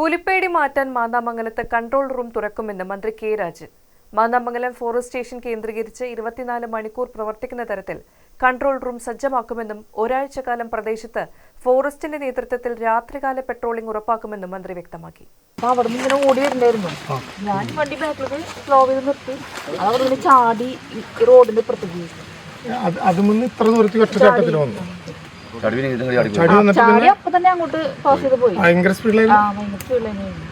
പുലിപ്പേടി മാറ്റാൻ മാന്നാമംഗലത്ത് control room തുറക്കുമെന്ന് മന്ത്രി K Rajan. Mannamangalam forest station കേന്ദ്രീകരിച്ച് ഇരുപത്തിനാല് മണിക്കൂർ പ്രവർത്തിക്കുന്ന തരത്തിൽ കൺട്രോൾ റൂം സജ്ജമാക്കുമെന്നും ഒരാഴ്ചക്കാലം പ്രദേശത്ത് ഫോറസ്റ്റിന്റെ നേതൃത്വത്തിൽ രാത്രികാല പെട്രോളിംഗ് ഉറപ്പാക്കുമെന്നും മന്ത്രി വ്യക്തമാക്കി. അപ്പൊ അവിടെ നിന്ന് ഇങ്ങനെ ഓടി വരുന്നായിരുന്നു ഞാൻ വണ്ടി ബാക്കിലേക്ക് സ്ലോ ചെയ്ത് നിർത്തി. അത് അവിടെ നിന്ന് ചാടി റോഡിന്റെ. അത് ഇത്ര വന്നു. ചടി വന്നിട്ട് ചാടി അപ്പൊ തന്നെ അങ്ങോട്ട് പാസ് ചെയ്ത് പോയി. ഭയങ്കര സ്പീഡിലായി ആ ഭയങ്കര സ്പീഡിലായിരുന്നു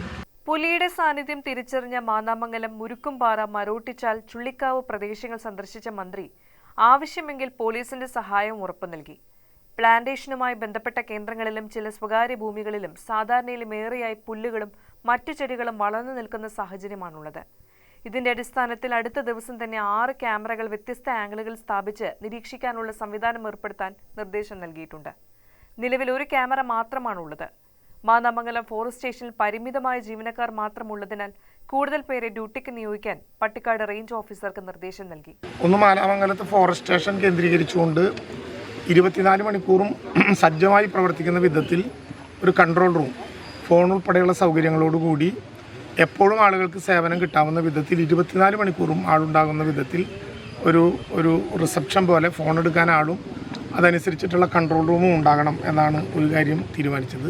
പുലിയുടെ സാന്നിധ്യം തിരിച്ചറിഞ്ഞ മാന്നാമംഗലം മുരുക്കുംപാറ മരോട്ടിച്ചാൽ ചുള്ളിക്കാവ് പ്രദേശങ്ങൾ സന്ദർശിച്ച മന്ത്രി ആവശ്യമെങ്കിൽ പോലീസിന്റെ സഹായം ഉറപ്പു നൽകി. പ്ലാന്റേഷനുമായി ബന്ധപ്പെട്ട കേന്ദ്രങ്ങളിലും ചില സ്വകാര്യ ഭൂമികളിലും സാധാരണയിലും ഏറെയായി പുല്ലുകളും മറ്റു ചെടികളും വളർന്നു നിൽക്കുന്ന സാഹചര്യമാണുള്ളത്. ഇതിന്റെ അടിസ്ഥാനത്തിൽ അടുത്ത ദിവസം തന്നെ ആറ് ക്യാമറകൾ വ്യത്യസ്ത ആംഗിളുകൾ സ്ഥാപിച്ച് നിരീക്ഷിക്കാനുള്ള സംവിധാനം ഏർപ്പെടുത്താൻ നിർദ്ദേശം നൽകിയിട്ടുണ്ട്. നിലവിൽ ഒരു ക്യാമറ മാത്രമാണുള്ളത്. മാന്നാമംഗലം ഫോറസ്റ്റ് സ്റ്റേഷനിൽ പരിമിതമായ ജീവനക്കാർ മാത്രമുള്ളതിനാൽ കൂടുതൽ പേരെ ഡ്യൂട്ടിക്ക് നിയോഗിക്കാൻ പട്ടിക്കാട് റേഞ്ച് ഓഫീസർക്ക് നിർദ്ദേശം നൽകി. ഒന്ന് മാനാമംഗലത്ത് ഫോറസ്റ്റ് സ്റ്റേഷൻ കേന്ദ്രീകരിച്ചുകൊണ്ട് ഇരുപത്തിനാല് മണിക്കൂറും സജ്ജമായി പ്രവർത്തിക്കുന്ന വിധത്തിൽ ഒരു കൺട്രോൾ റൂം ഫോൺ ഉൾപ്പെടെയുള്ള സൗകര്യങ്ങളോടുകൂടി എപ്പോഴും ആളുകൾക്ക് സേവനം കിട്ടാവുന്ന വിധത്തിൽ ഇരുപത്തിനാല് മണിക്കൂറും ആളുണ്ടാകുന്ന വിധത്തിൽ ഒരു ഒരു റിസപ്ഷൻ പോലെ ഫോൺ എടുക്കാൻ ആളും അതനുസരിച്ചിട്ടുള്ള കൺട്രോൾ റൂമും ഉണ്ടാകണം എന്നാണ് ഒരു കാര്യം തീരുമാനിച്ചത്.